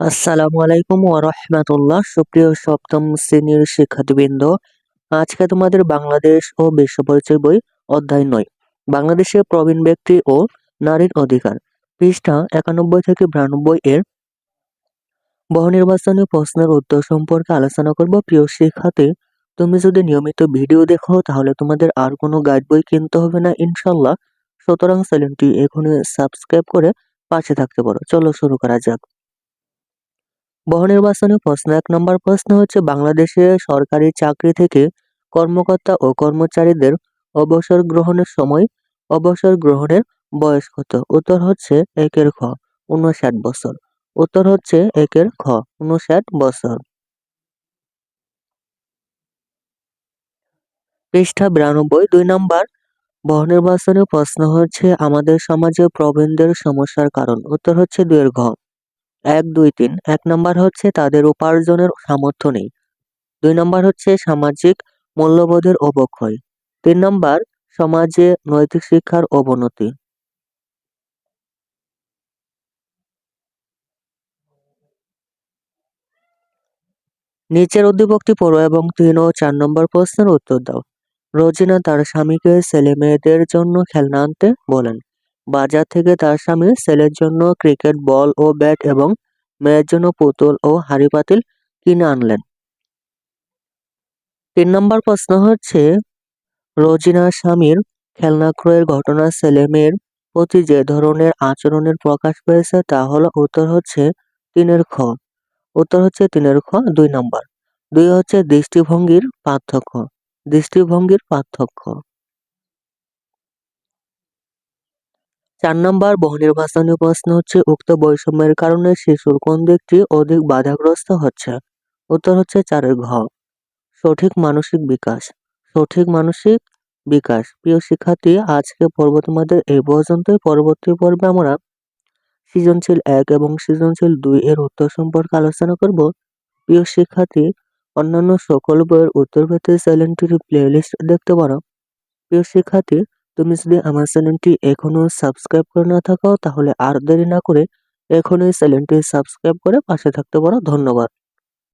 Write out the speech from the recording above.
আসসালামু আলাইকুম ওয়া রাহমাতুল্লাহ। সুপ্রিয় সপ্তম শ্রেণির শিক্ষার্থীবৃন্দ, আজকে তোমাদের বাংলাদেশ ও বিশ্ব পরিচয় বই অধ্যায় নয়। বাংলাদেশের প্রবীণ ব্যক্তি ও নারীর অধিকার। পৃষ্ঠা একানব্বই থেকে বিরানব্বই এর বহুনির্বাচনী প্রশ্নের উত্তর সম্পর্কে আলোচনা করব। প্রিয় শিক্ষার্থী, তুমি যদি নিয়মিত ভিডিও দেখো, তাহলে তোমাদের আর কোনো গাইড বই কিনতে হবে না ইনশাল্লাহ সুতরাং চ্যানেলটি এখনই সাবস্ক্রাইব করে পাশে থাকতে পারো। চলো শুরু করা যাক। বহুনির্বাচনী প্রশ্ন, এক নম্বর প্রশ্ন হচ্ছে, বাংলাদেশে সরকারি চাকরি থেকে কর্মকর্তা ও কর্মচারীদের অবসর গ্রহণের সময় অবসর গ্রহণের বয়স কত? উত্তর হচ্ছে, একের খ উনষাট বছর। উত্তর হচ্ছে, একের খ উনষাট বছর। পৃষ্ঠা বিরানব্বই, দুই নম্বর। বহুনির্বাচনী প্রশ্ন হচ্ছে, আমাদের সমাজে প্রবীণদের সমস্যার কারণ। উত্তর হচ্ছে দুয়ের ঘ। এক, দুই, তিন। এক নম্বর হচ্ছে তাদের উপার্জনের সামর্থ্য নেই। দুই নম্বর হচ্ছে সামাজিক মূল্যবোধের অবক্ষয়। তিন নম্বর, সমাজে নৈতিক শিক্ষার অবনতি। নিচের উদ্দীপকটি পড়ো এবং তিন ও চার নম্বর প্রশ্নের উত্তর দাও। রোজিনা তার স্বামীকে ছেলে মেয়েদের জন্য খেলনা আনতে বলেন। বাজার থেকে তার স্বামী ছেলের জন্য ক্রিকেট বল ও ব্যাট এবং মেয়ের জন্য পুতুল ও হাড়ি পাতিল কিনে আনলেন। তিন নম্বর প্রশ্ন হচ্ছে, রোজিনা স্বামীর খেলনা ক্রয়ের ঘটনা ছেলে মেয়ের প্রতি যে ধরনের আচরণের প্রকাশ পেয়েছে তা হলো, উত্তর হচ্ছে তিনের খ। উত্তর হচ্ছে তিনের খ, দুই নম্বর। দুই হচ্ছে দৃষ্টিভঙ্গির পার্থক্য। দৃষ্টিভঙ্গির পার্থক্য। চার নম্বর বহুনির্বাচনী প্রশ্ন হচ্ছে, উক্ত বৈষম্যের কারণে শিশুর কোন দিকটি অধিক বাধাগ্রস্ত হচ্ছে? উত্তর হচ্ছে চারের ঘ। সঠিক মানসিক বিকাশ। সঠিক মানসিক বিকাশ। প্রিয় শিক্ষার্থী, আজকে পর্ব তোমাদের এই পর্যন্তই। পরবর্তী পর্বে আমরা সৃজনশীল এক এবং সৃজনশীল দুই এর উত্তর সম্পর্কে আলোচনা করব। প্রিয় শিক্ষার্থী, অন্যান্য সকল বইয়ের উত্তর পেতে চ্যানেলটির প্লেলিস্ট দেখতে পারো। প্রিয় শিক্ষার্থী তুমি যদি আমার চ্যানেলটি এখনও সাবস্ক্রাইব করে না থাকো তাহলে আর দেরি না করে এখনই চ্যানেলটি সাবস্ক্রাইব করে পাশে থাকতে পারো। ধন্যবাদ।